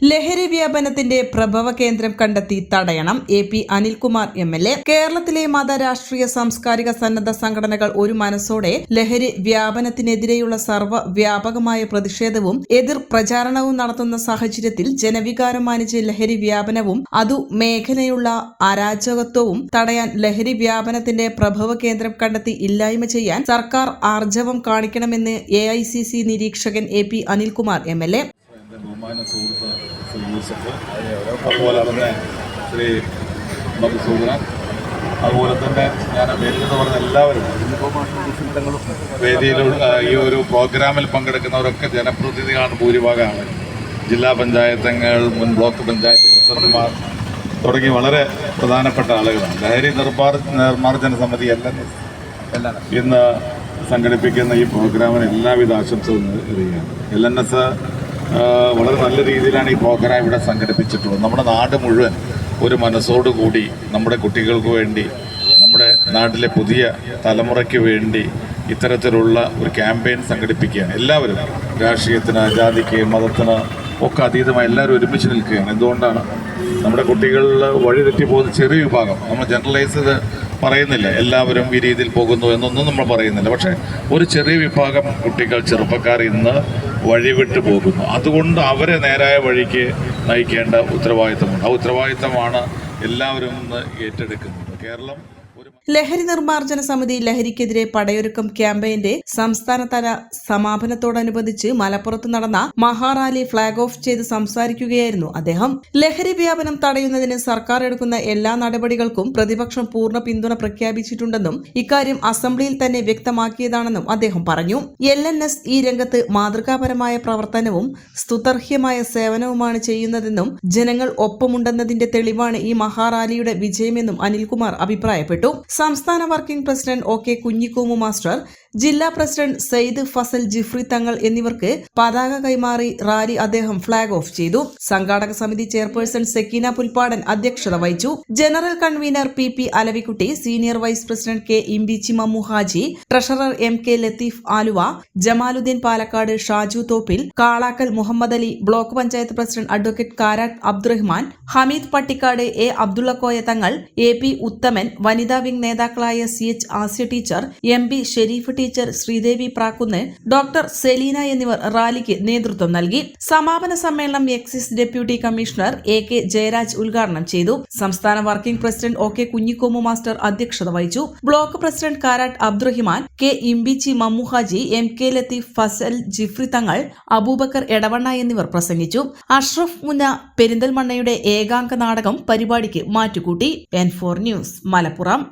ലഹരി വ്യാപനത്തിന്റെ പ്രഭവ കേന്ദ്രം കണ്ടെത്തി തടയണം. A P Anilkumar M L A. കേരളത്തിലെ മത രാഷ്ട്രീയ സാംസ്കാരിക സന്നദ്ധ സംഘടനകൾ ഒരു മനസ്സോടെ ലഹരി വ്യാപനത്തിനെതിരെയുള്ള സർവ വ്യാപകമായ പ്രതിഷേധവും എതിർ പ്രചാരണവും നടത്തുന്ന സാഹചര്യത്തിൽ ജനവികാരം മാനിച്ച് ലഹരി വ്യാപനവും അതു മേഖലയുള്ള അരാജകത്വവും തടയാൻ ലഹരി വ്യാപനത്തിന്റെ പ്രഭവ കേന്ദ്രം കണ്ടെത്തി ഇല്ലായ്മ ചെയ്യാൻ സർക്കാർ ആർജവം കാണിക്കണമെന്ന് എ നിരീക്ഷകൻ A P Anilkumar M L A. എന്റെ ബഹുമാന സുഹൃത്ത് ശ്രീ യൂസഫ്. അതുപോലെ തന്നെ ശ്രീ മധുസൂദനൻ അതുപോലെ തന്നെ ഞാൻ വേദിയെന്ന് പറഞ്ഞ എല്ലാവരും വേദിയിലുള്ള ഈ ഒരു പ്രോഗ്രാമിൽ പങ്കെടുക്കുന്നവരൊക്കെ ജനപ്രതിനിധികളാണ് ഭൂരിഭാഗം ആളുകൾ ജില്ലാ പഞ്ചായത്തങ്ങൾ മുൻ ബ്ലോക്ക് പഞ്ചായത്ത് പ്രസിഡന്റുമാർ തുടങ്ങി വളരെ പ്രധാനപ്പെട്ട ആളുകളാണ്. ലഹരി നിർമ്മാർ നിർമ്മാർജന സമിതി എല്ലാം ഇന്ന് സംഘടിപ്പിക്കുന്ന ഈ പ്രോഗ്രാമിന് എല്ലാവിധ ആശംസകളും അറിയുകയാണ് എൽ എൻ എസ് നല്ല രീതിയിലാണ് ഈ പ്രോഗ്രാം ഇവിടെ സംഘടിപ്പിച്ചിട്ടുള്ളത്. നമ്മുടെ നാട് മുഴുവൻ ഒരു മനസ്സോടുകൂടി നമ്മുടെ കുട്ടികൾക്ക് വേണ്ടി നമ്മുടെ നാട്ടിലെ പുതിയ തലമുറയ്ക്ക് വേണ്ടി ഇത്തരത്തിലുള്ള ഒരു ക്യാമ്പയിൻ സംഘടിപ്പിക്കുകയാണ്. എല്ലാവരും രാഷ്ട്രീയത്തിന് ജാതിക്ക് മതത്തിന് ഒക്കെ അതീതമായി എല്ലാവരും ഒരുമിച്ച് നിൽക്കുകയാണ്. എന്തുകൊണ്ടാണ്? നമ്മുടെ കുട്ടികളിൽ വഴിതെറ്റി പോകുന്ന ചെറിയ വിഭാഗം. നമ്മൾ ജനറലൈസ് ചെയ്ത് പറയുന്നില്ല. എല്ലാവരും ഈ രീതിയിൽ പോകുന്നു എന്നൊന്നും നമ്മൾ പറയുന്നില്ല. പക്ഷേ ഒരു ചെറിയ വിഭാഗം കുട്ടികൾ ചെറുപ്പക്കാർ ഇന്ന് വഴിവിട്ട് പോകുന്നു. അതുകൊണ്ട് അവരെ നേരായ വഴിക്ക് നയിക്കേണ്ട ഉത്തരവാദിത്തമുണ്ട്. ആ ഉത്തരവാദിത്തമാണ് എല്ലാവരും ഏറ്റെടുക്കുന്നത്. കേരളം ലഹരി നിർമ്മാർജന സമിതി ലഹരിക്കെതിരെ പടയൊരുക്കം ക്യാമ്പയിന്റെ സംസ്ഥാനതല സമാപനത്തോടനുബന്ധിച്ച് മലപ്പുറത്ത് നടന്ന മഹാറാലി ഫ്ളാഗ് ഓഫ് ചെയ്ത് സംസാരിക്കുകയായിരുന്നു അദ്ദേഹം. ലഹരി വ്യാപനം തടയുന്നതിന് സർക്കാർ എടുക്കുന്ന എല്ലാ നടപടികൾക്കും പ്രതിപക്ഷം പൂർണ പിന്തുണ പ്രഖ്യാപിച്ചിട്ടുണ്ടെന്നും ഇക്കാര്യം അസംബ്ലിയിൽ തന്നെ വ്യക്തമാക്കിയതാണെന്നും അദ്ദേഹം പറഞ്ഞു. എൽ ഈ രംഗത്ത് മാതൃകാപരമായ പ്രവർത്തനവും സ്തുതർഹ്യമായ സേവനവുമാണ് ചെയ്യുന്നതെന്നും ജനങ്ങൾ ഒപ്പമുണ്ടെന്നതിന്റെ തെളിവാണ് ഈ മഹാറാലിയുടെ വിജയമെന്നും അനിൽകുമാർ അഭിപ്രായപ്പെട്ടു. സംസ്ഥാന working president O K Kunhikomu master ജില്ലാ പ്രസിഡന്റ് സെയ്ദ് ഫസൽ ജിഫ്രി തങ്ങൾ എന്നിവർക്ക് പതാക കൈമാറി റാലി അദ്ദേഹം ഫ്ളാഗ് ഓഫ് ചെയ്തു. സംഘാടക സമിതി ചെയർപേഴ്സൺ സെക്കീന പുൽപ്പാടൻ അധ്യക്ഷത വഹിച്ചു. General convener P P Alavikutty senior vice president K Imbichi Mammu Haji treasurer M K Latheef Aluva Jamaluddin Palakkad Shaju Thoppil Kalakkal Muhammad Ali block panchayat president advocate Karat Abdurahman Hameed Pattikkad A Abdullakoya Thangal A P Uthaman വനിതാ wing നേതാക്കളായ C H Asya teacher M P Sherif teacher Sreedevi Prakkunnu doctor Selina എന്നിവർ റാലിക്ക് നേതൃത്വം നൽകി. സമാപന സമ്മേളനം excise deputy commissioner A K Jayaraj ഉദ്ഘാടനം ചെയ്തു. സംസ്ഥാന working president O K Kunhikomu master അധ്യക്ഷത വഹിച്ചു. Block president Karat Abdurahiman K Imbichi Mammuhaji M K Latheef Fazal Jifri Thangal Abubakar Edavanna എന്നിവർ പ്രസംഗിച്ചു. അഷ്റഫ് മുന്ന പെരിന്തൽമണ്ണയുടെ ഏകാംഗ നാടകം പരിപാടിക്ക് മാറ്റുകൂട്ടി. N four news Malappuram.